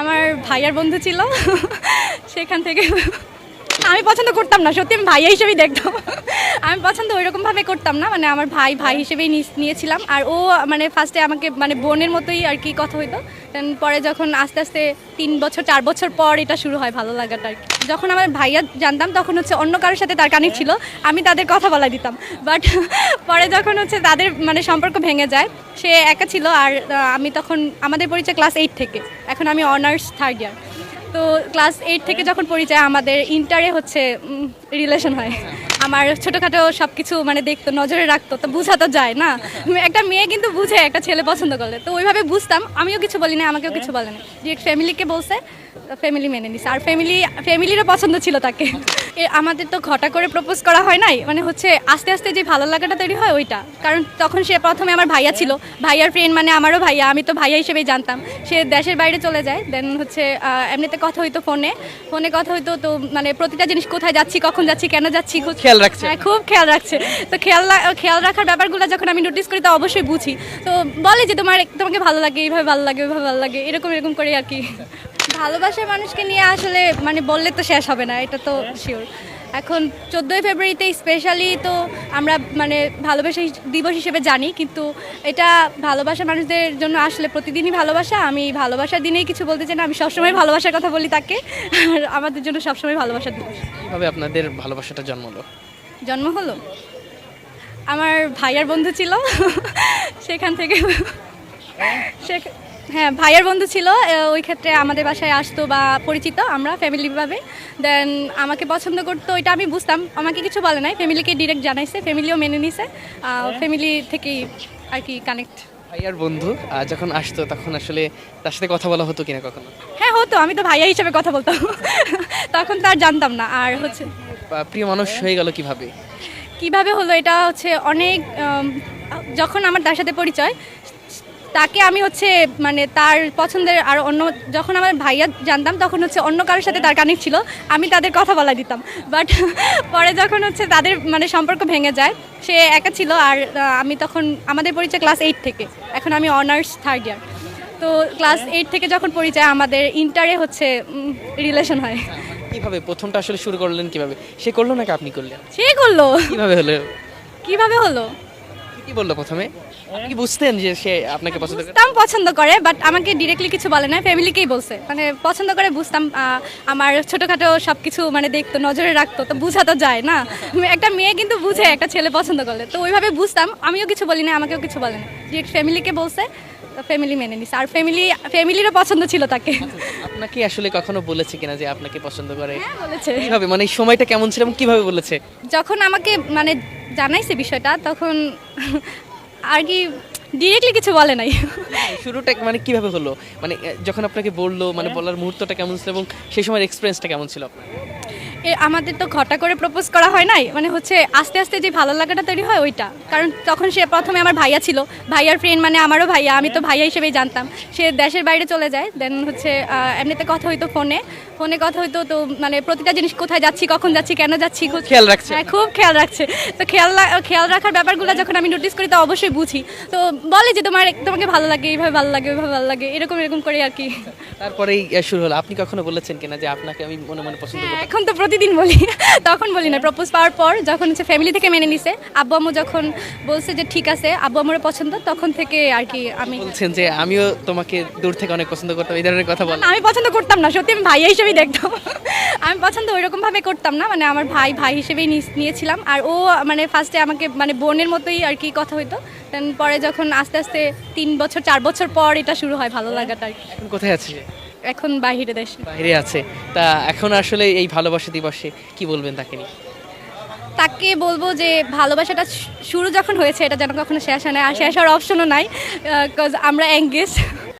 আমার ভাইয়ার বন্ধু ছিল, সেখান থেকে আমি পছন্দ করতাম না, সত্যি আমি ভাইয়া হিসেবেই দেখতাম। আমি পছন্দ ওইরকমভাবে করতাম না মানে আমার ভাই ভাই হিসেবেই নিয়েছিলাম। আর ও মানে ফার্স্টে আমাকে মানে বোনের মতোই আর কি কথা হইতো। পরে যখন আস্তে আস্তে তিন বছর, চার বছর পর এটা শুরু হয় ভালো লাগাটা আর কি। যখন আমার ভাইয়া জানতাম, তখন হচ্ছে অন্য কারোর সাথে তার কানেক্ট ছিল, আমি তাদের কথা বলা দিতাম। বাট পরে যখন হচ্ছে তাদের মানে সম্পর্ক ভেঙে যায়, সে একা ছিল আর আমি তখন, আমাদের পরিচয় ক্লাস এইট থেকে। এখন আমি অনার্স থার্ড ইয়ার তো ক্লাস এইট থেকে যখন পরিচয় আমাদের ইন্টারে হচ্ছে রিলেশন হয়। আমার ছোটোখাটো সব কিছু মানে দেখতো নজরে রাখতো তো বোঝা তো যায় না। একটা মেয়ে কিন্তু বুঝে একটা ছেলে পছন্দ করলে। তো ওইভাবে বুঝতাম আমিও কিছু বলি না আমাকেও কিছু বলে না ডিরেক্ট ফ্যামিলিকে বলছে ফ্যামিলি মেনে নিছে। আর ফ্যামিলি ফ্যামিলিরও পছন্দ ছিল তাকে। আমাদের তো ঘটা করে প্রপোজ করা হয় নাই। মানে হচ্ছে আস্তে আস্তে যে ভালো লাগাটা তৈরি হয় ওইটা। কারণ তখন সে প্রথমে আমার ভাইয়া ছিল। ভাইয়ার ফ্রেন্ড মানে আমারও ভাইয়া। আমি তো ভাইয়া হিসেবেই জানতাম। সে দেশের বাইরে চলে যায়। দেন হচ্ছে এমনিতে কথা হইতো ফোনে। ফোনে কথা হইতো তো মানে প্রতিটা জিনিস কোথায় যাচ্ছি কখন যাচ্ছি কেন যাচ্ছি খুব খেয়াল রাখছে। হ্যাঁ খুব খেয়াল রাখছে। তো খেয়াল খেয়াল রাখার ব্যাপারগুলো যখন আমি নোটিস করি তো অবশ্যই বুঝি। তো বলে যে তোমার তোমাকে ভালো লাগে এইভাবে ভালো লাগে ওইভাবে ভালো লাগে এরকম এরকম করে আর কি। ভালোবাসার মানুষকে নিয়ে আসলে মানে বললে তো শেষ হবে না এটা তো শিওর এখন চোদ্দোই ফেব্রুয়ারিতে স্পেশালি তো আমরা মানে ভালোবাসা দিবস হিসেবে জানি কিন্তু এটা ভালোবাসা মানুষদের জন্য আসলে প্রতিদিনই ভালোবাসা। আমি ভালোবাসার দিনেই কিছু বলতে চাই না আমি সবসময় ভালোবাসার কথা বলি তাকে। আর আমাদের জন্য সবসময় ভালোবাসার দিবস। কীভাবে আপনাদের ভালোবাসাটা জন্ম হলো? জন্ম হলো? আমার ভাইয়ার বন্ধু ছিল সেখান থেকে সে- হ্যাঁ ভাইয়ার বন্ধু ছিল ওই ক্ষেত্রে আমাদের বাসায় আসতো বা পরিচিত আমরা ফ্যামিলিভাবে দেন আমাকে পছন্দ করতো ওইটা আমি বুঝতাম। আমাকে কিছু বলে নাই ফ্যামিলিকে ডিরেক্ট জানাইছে ফ্যামিলিও মেনে নিছে ফ্যামিলি থেকেই আর কি কানেক্ট ভাইয়ার বন্ধু যখন আসতো তখন আসলে তার সাথে কথা বলা হতো কিনা কখনো? হ্যাঁ হতো আমি তো ভাইয়া হিসেবে কথা বলতাম। তখন তো আর জানতাম না আর হচ্ছে প্রিয় মানুষ হয়ে। গেল কীভাবে? কীভাবে হলো এটা হচ্ছে অনেক যখন আমার তার সাথে পরিচয় তাকে আমি হচ্ছে মানে তার পছন্দের আর অন্য যখন আমার ভাইয়া জানতাম তখন হচ্ছে অন্য কারোর সাথে তার কানেক্ট ছিল আমি তাদের কথা বলা দিতাম। বাট পরে যখন হচ্ছে তাদের মানে সম্পর্ক ভেঙে যায় সে একা ছিল আর আমি তখন আমাদের পরিচয় ক্লাস এইট থেকে এখন আমি অনার্স থার্ড ইয়ার তো ক্লাস এইট থেকে যখন পরিচয় আমাদের ইন্টারে হচ্ছে রিলেশন হয়। কীভাবে প্রথমটা আসলে শুরু করলেন কীভাবে? সে করল নাকি আপনি করলেন? সে করল। কীভাবে হলো? কীভাবে হলো? কি বলল প্রথমে? আপনি কি বুঝতেন যে সে আপনাকে পছন্দ করে? বুঝতাম পছন্দ করে বাট আমাকে ডিরেক্টলি কিছু বলে না ফ্যামিলিকেই বলছে। মানে পছন্দ করে বুঝতাম আহ, আমার ছোটোখাটো সব কিছু মানে দেখতো নজরে রাখতো তো বোঝা তো যায় না। একটা মেয়ে কিন্তু বুঝে একটা ছেলে পছন্দ করলে। তো ওইভাবে বুঝতাম আমিও কিছু বলি না আমাকেও কিছু বলে না। ডিরেক্ট ফ্যামিলিকে বলছে ফ্যামিলি মেনে নিছে। আর ফ্যামিলি ফ্যামিলিরও পছন্দ ছিল তাকে। আপনাকে আসলে কখনো বলেছে কিনা যে আপনাকে পছন্দ করে? হ্যাঁ বলেছে। কীভাবে? মানে এই সময়টা কেমন ছিল এবং কীভাবে বলেছে? যখন আমাকে মানে জানাইছে বিষয়টা তখন আর কি ডিরেক্টলি কিছু বলে নাই। শুরুটা মানে কীভাবে হলো? মানে যখন আপনাকে বলল মানে বলার মুহূর্তটা কেমন ছিল এবং সেই সময়ের এক্সপিরিয়েন্সটা কেমন ছিল আপনার? আমাদের তো ঘটা করে প্রপোজ করা হয় নাই। মানে হচ্ছে আস্তে আস্তে যে ভালো লাগাটা তৈরি হয় ওইটা। কারণ তখন সে প্রথমে আমার ভাইয়া ছিল। ভাইয়ার ফ্রেন্ড মানে আমারও ভাইয়া আমি তো ভাইয়া হিসেবেই জানতাম। সে দেশের বাইরে চলে যায় দেন হচ্ছে এমনিতে কথা হইতো ফোনে। ফোনে কথা হইতো তো মানে প্রতিটা জিনিস কোথায় যাচ্ছি কখন যাচ্ছি কেন যাচ্ছি খুব- খেয়াল রাখছে। হ্যাঁ খুব খেয়াল রাখছে। তো খেয়াল খেয়াল রাখার ব্যাপারগুলো যখন আমি নোটিস করি তো অবশ্যই বুঝি। তো বলে যে তোমার তোমাকে ভালো লাগে এইভাবে ভালো লাগে ওইভাবে ভালো লাগে এরকম এরকম করে আর কি। তারপরেই শুরু হলো। আপনি কখনো বলেছেন কিনা যে আপনাকে আমি মনে মনে পছন্দ হ্যাঁ, করি এখন তো প্রতিদিন বলি তখন বলি না। প্রপোজ পাওয়ার পর যখন হচ্ছে ফ্যামিলি থেকে মেনে নিছে আব্বু আম্মু যখন বলছে যে ঠিক আছে আব্বু আম্মুর পছন্দ তখন থেকে আর কি আমি বলছেন যে আমিও তোমাকে দূর থেকে অনেক পছন্দ করতাম এই ধরনের কথা বল আমি পছন্দ করতাম না সত্যি আমি ভাইয়া হিসেবেই দেখতাম। আমি পছন্দ ওইরকম ভাবে করতাম না মানে আমার ভাই ভাই হিসেবেই নিয়েছিলাম। আর ও মানে ফার্স্টে আমাকে মানে বোনের মতোই আর কি কথা হইতো। দেন পরে যখন আস্তে আস্তে তিন বছর চার বছর পর এটা শুরু হয় ভালো লাগাটা আর কি। কোথায় আছে এখন বাহিরে দেশে। বাইরে আছে। তা এখন আসলে এই ভালোবাসা দিবসে কি বলবেন তাকে নিয়ে? তাকে বলব যে ভালোবাসাটা শুরু যখন হয়েছে এটা যেন কখনো শেষ হয় না। আর শেষ হওয়ার অপশনও নাই কজ আমরা এঙ্গেজ